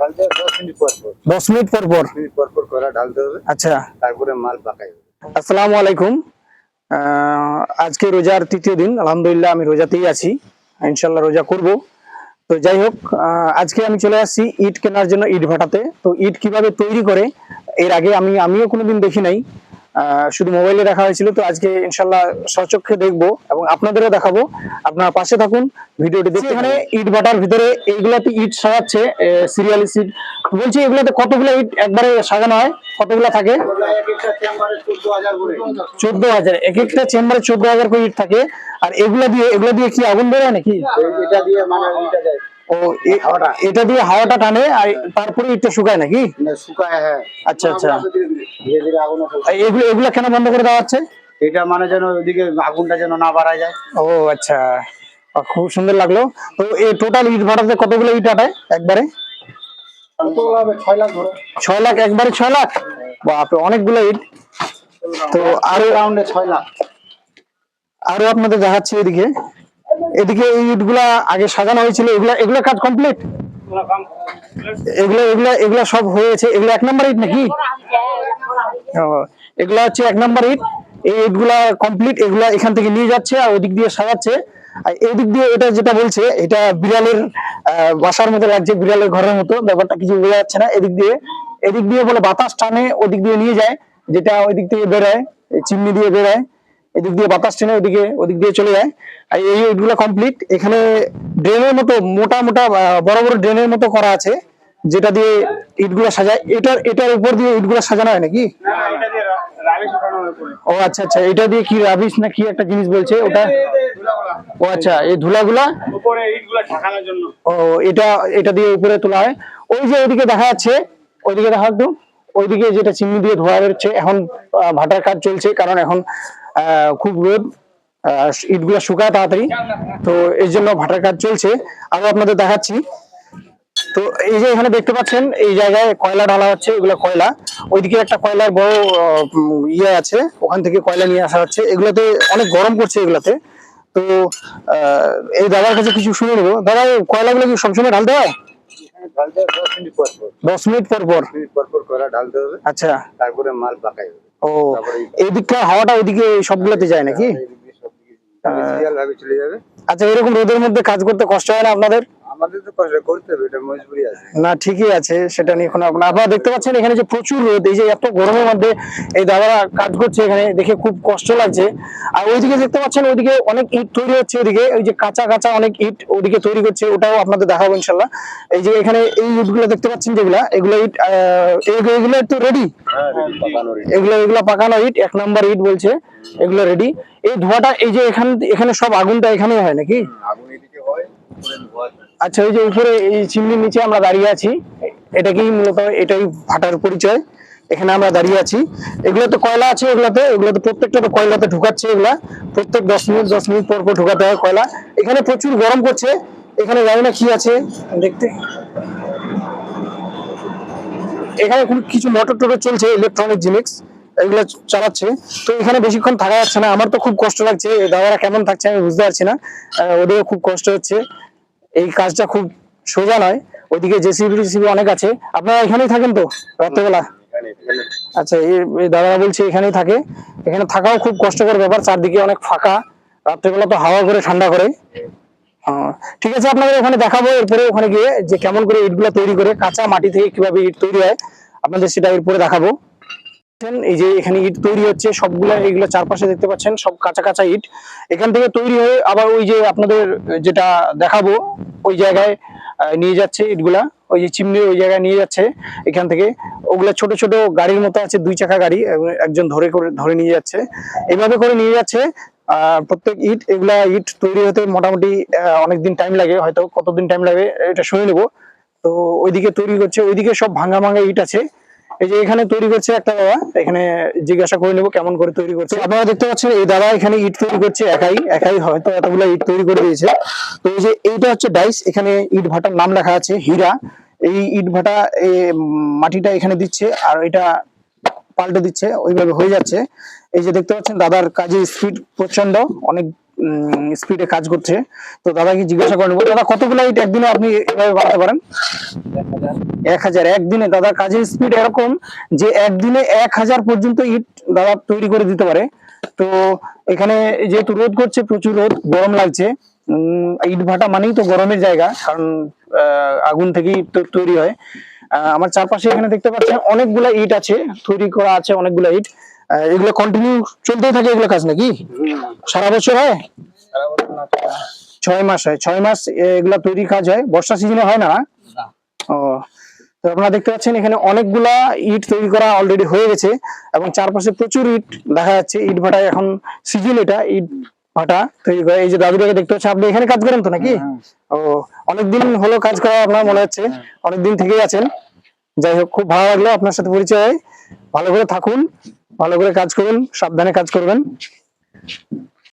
ঢালতে হবে দশ মিনিট পর পর। দশ মিনিট পর পর? মিনিট পর পর কড়া ঢালতে হবে। আচ্ছা। তারপরে মাল পাকাই আসসালামু আলাইকুম। আজকে রোজার তৃতীয় দিন। আলহামদুলিল্লাহ আমি রোজাতেই আছি। ইনশাল্লাহ রোজা করব। তো যাই হোক আহ, আজকে আমি চলে আসছি ইট কেনার জন্য ইট ভাটাতে। তো ইট কীভাবে তৈরি করে এর আগে আমি আমিও কোনোদিন দেখি নাই। শুধু মোবাইলে দেখা হয়েছিল তো আজকে ইনশাল্লাহ সচক্ষে দেখব এবং আপনাদেরও দেখাবো। আপনারা পাশে থাকুন ভিডিওটি দেখতে এখানে ইট ভাটার ভিতরে এইগুলাতে ইট সাজাচ্ছে সিরিয়াল সিট বলছি এগুলাতে কতগুলো ইট একবারে সাজানো হয়? কতগুলো থাকে? চোদ্দ হাজার। এক একটা চেম্বারে চোদ্দ হাজার করে ইট থাকে। আর এগুলা দিয়ে এগুলা দিয়ে কি আগুন বেরোয় নাকি? এটা দিয়ে মানে ও এটা দিয়ে হাওয়াটা টানে আর তারপরে ইটটা শুকায় নাকি? শুকায় হ্যাঁ। আচ্ছা আচ্ছা। ধীরে ধীরে আগুন এগুলো এগুলো কেন বন্ধ করে দেওয়া হচ্ছে? এটা মানে যেন ওইদিকে আগুনটা যেন না বাড়ায় যায়। ও আচ্ছা। খুব সুন্দর লাগল। তো এই টোটাল ইট ভাটাতে কতগুলো ইট আটায় একবারে? ছয় লাখ ছয় লাখ একবারে ছয় লাখ? বাপরে অনেকগুলো ইট তো আরও রাউন্ডে ছয় লাখ। আরও আপনাদের দেখাচ্ছি এদিকে। এদিকে এই ইটগুলা আগে সাজানো হয়েছিল, এগুলা এগুলা কাজ কমপ্লিট এগুলো এগুলা এগুলা সব হয়েছে। এগুলো এক নাম্বার ইট নাকি? এগুলা হচ্ছে এক নাম্বার ইট। এই ইটগুলা কমপ্লিট এগুলা এখান থেকে নিয়ে যাচ্ছে আর ওদিক দিয়ে সাজাচ্ছে। আর এদিক দিয়ে এটা যেটা বলছে, এটা বিড়ালের বাসার মতো লাগছে, বিড়ালের ঘরের মতো। ব্যাপারটা কিছু বোঝা যাচ্ছে না এদিক দিয়ে। এদিক দিয়ে বলে বাতাস টানে, ওদিক দিয়ে নিয়ে যায়, যেটা ওইদিক থেকে বেরোয় চিমনি দিয়ে বেরোয়। এদিক দিয়ে বাতাস টেনে ওদিকে ওদিক দিয়ে চলে যায়। আর এই ইটগুলো কমপ্লিট এখানে ড্রেনের মতো মোটা মোটা বড় বড় ড্রেনের মতো করা আছে যেটা দিয়ে ইটগুলো সাজায়। এটার এটার উপর দিয়ে ইটগুলো সাজানো হয় নাকি? ও আচ্ছা আচ্ছা এটা দিয়ে কি রাবিশ না কি একটা জিনিস বলছে ওটা? ও আচ্ছা এই ধুলাগুলা? উপরে ইটগুলো ঠাকানোর জন্য। ও এটা এটা দিয়ে উপরে তোলা হয়। ওই যে ওইদিকে দেখা যাচ্ছে ওইদিকে দেখা একটু ওইদিকে যেটা চিমনি দিয়ে ধোয়া বেরোচ্ছে এখন ভাটার কাজ চলছে কারণ এখন খুব রোদ ইটগুলো শুকায় তাড়াতাড়ি। তো এই জন্য ভাটার কাজ চলছে। আরও আপনাদের দেখাচ্ছি। তো এই যে এখানে দেখতে পাচ্ছেন এই জায়গায় কয়লা ঢালা হচ্ছে এগুলো কয়লা। ওইদিকে একটা কয়লার বড় ইয়ে আছে ওখান থেকে কয়লা নিয়ে আসা হচ্ছে। এগুলোতে অনেক গরম পড়ছে এগুলাতে। তো আহ, এই দাদার কাছে কিছু শুনে নেব। দাদা কয়লাগুলো কি সবসময় ঢালতে হয়? দশ মিনিট পর পর। দশ মিনিট পর পর। মিনিট পর পর কড়া ঢালতে হবে। আচ্ছা। তারপরে মাল পাকাই হবে। ও এদিককার হাওয়াটা ওইদিকে সবগুলোতে যায় নাকি? যাবে। আচ্ছা এরকম রোদের মধ্যে কাজ করতে কষ্ট হয় না আপনাদের? আমাদের তো কষ্ট করতে হবে এটা মজবুরি আছে। না ঠিকই আছে সেটা নিয়ে কোনো আপনারা দেখতে পাচ্ছেন এখানে যে প্রচুর রোদ এই যে এত গরমের মধ্যে এই দাদারা কাজ করছে এখানে দেখে খুব কষ্ট লাগছে। আর ওইদিকে দেখতে পাচ্ছেন ওইদিকে অনেক ইট তৈরি হচ্ছে ওইদিকে ওই যে কাঁচা কাঁচা অনেক ইট ওইদিকে তৈরি করছে ওটাও আপনাদের দেখাবো ইনশাল্লাহ। এই যে এখানে এই ইটগুলো দেখতে পাচ্ছেন যেগুলা এগুলো ইট আহ, এগুলো তো রেডি এগুলো এগুলো পাকানো ইট এক নাম্বার ইট বলছে এগুলো রেডি এই ধোঁয়াটা এই যে এখান এখানে সব আগুনটা এখানে হয় নাকি? আগুন এদিকে হয়। আচ্ছা ওই যে উপরে এই চিমনির নিচে আমরা দাঁড়িয়ে আছি এটাকেই মূলত এটাই ভাটার পরিচয়? এখানে আমরা দাঁড়িয়ে আছি। এগুলোতে কয়লা আছে এগুলাতে? এগুলোতে প্রত্যেকটা তো কয়লাতে ঢুকাচ্ছে এগুলা। প্রত্যেক দশ মিনিট দশ মিনিট পর পর ঢুকাতে হয় কয়লা। এখানে প্রচুর গরম করছে এখানে জানি না কি আছে? দেখতে। এখানে কিছু মোটর টোটর চলছে ইলেকট্রনিক জিনিস, এগুলো চালাচ্ছে। তো এখানে বেশিক্ষণ থাকা যাচ্ছে না। আমার তো খুব কষ্ট লাগছে। দাদারা কেমন থাকছে আমি বুঝতে পারছি না। ওদেরও খুব কষ্ট হচ্ছে। এই কাজটা খুব সোজা নয়। ওইদিকে জেসিবি টিসিবি অনেক আছে। আপনারা এখানেই থাকেন তো রাত্রেবেলা? আচ্ছা এই দাদারা বলছে এখানেই থাকে। এখানে থাকাও খুব কষ্টকর ব্যাপার, চারদিকে অনেক ফাঁকা। রাত্রেবেলা তো হাওয়া করে, ঠান্ডা করে। ঠিক আছে, আপনাদের ওখানে দেখাবো, এরপরে ওখানে গিয়ে যে কেমন করে ইটগুলো তৈরি করে, কাঁচা মাটি থেকে কীভাবে ইট তৈরি হয়, আপনাদের সেটা এরপরে দেখাবো। এই যে এখানে ইট তৈরি হচ্ছে, সবগুলা এগুলো চারপাশে দেখতে পাচ্ছেন, সব কাঁচা কাঁচা ইট। এখান থেকে তৈরি হয়ে আবার ওই যে আপনাদের যেটা দেখাবো, ওই জায়গায় নিয়ে যাচ্ছে ইটগুলা। ওই যে চিমনি ওই জায়গায় নিয়ে যাচ্ছে এখান থেকে। ওগুলা ছোট ছোট গাড়ির মতো আছে, দুই চাকা গাড়ি একজন ধরে করে, ধরে নিয়ে যাচ্ছে। এইভাবে করে নিয়ে যাচ্ছে প্রত্যেক ইট, এগুলা ইট তৈরি হতে মোটামুটি অনেকদিন টাইম লাগে, হয়তো কতদিন টাইম লাগে, এটা শুনে নেব। তো ওইদিকে তৈরি করছে, ওইদিকে সব ভাঙা ভাঙা ইট আছে। এই যে এখানে তৈরি করছে একটা দাদা, এখানে জিজ্ঞাসা করে নেব কেমন করে তৈরি করছে। আপনারা দেখতে পাচ্ছেন, এই দাদা এখানে ইট তৈরি করছে একাই একাই হয়তো এতগুলো ইট তৈরি করে দিয়েছে। তো এই যে এইটা হচ্ছে ডাইস, এখানে ইট ভাটার নাম লেখা আছে, হীরা। এই ইট ভাটা মাটিটা এখানে দিচ্ছে, আর এটা পাল্টে দিচ্ছে, ওইভাবে হয়ে যাচ্ছে। এই যে দেখতে পাচ্ছেন, দাদার কাজে স্পিড প্রচণ্ড অনেক স্পিডে কাজ করছে। তো দাদাকে জিজ্ঞাসা করে নেব, দাদা কতগুলো ইট একদিনে আপনি এভাবে বানাতে পারেন? এক হাজার। একদিনে দাদা কাজের স্পিড এরকম যে একদিনে এক হাজার পর্যন্ত ইট দাদা তৈরি করে দিতে পারে। তো এখানে যেহেতু রোদ করছে, প্রচুর রোদ, গরম লাগছে ইট ভাটা মানেই তো গরমের জায়গা, কারণ আগুন থেকেই তৈরি হয়। আমার চারপাশে এখানে দেখতে পাচ্ছেন অনেকগুলা ইট আছে, তৈরি করা আছে অনেকগুলা ইট। এগুলো কন্টিনিউ চলতেই থাকে এগুলো কাজ নাকি? সারা বছর হয়। ছয় মাস হয়। ছয় মাস এগুলা তৈরি কাজ হয়। বর্ষা সিজনে হয় না। ও তো আপনারা দেখতে পাচ্ছেন এখানে অনেকগুলা ইট তৈরি করা অলরেডি হয়ে গেছে এবং চারপাশে প্রচুর ইট দেখা যাচ্ছে। ইট ভাটায় এখন সিজন এটা। ইট ভাটা তৈরি করে। এই যে দাদুটাকে দেখতে পাচ্ছি আপনি এখানে কাজ করেন তো নাকি? ও অনেকদিন হলো কাজ করা আপনার মনে হচ্ছে। অনেকদিন থেকেই আছেন। যাই হোক খুব ভালো লাগল আপনার সাথে পরিচয় ভালো করে থাকুন। ভালো করে কাজ করুন সাবধানে কাজ করবেন।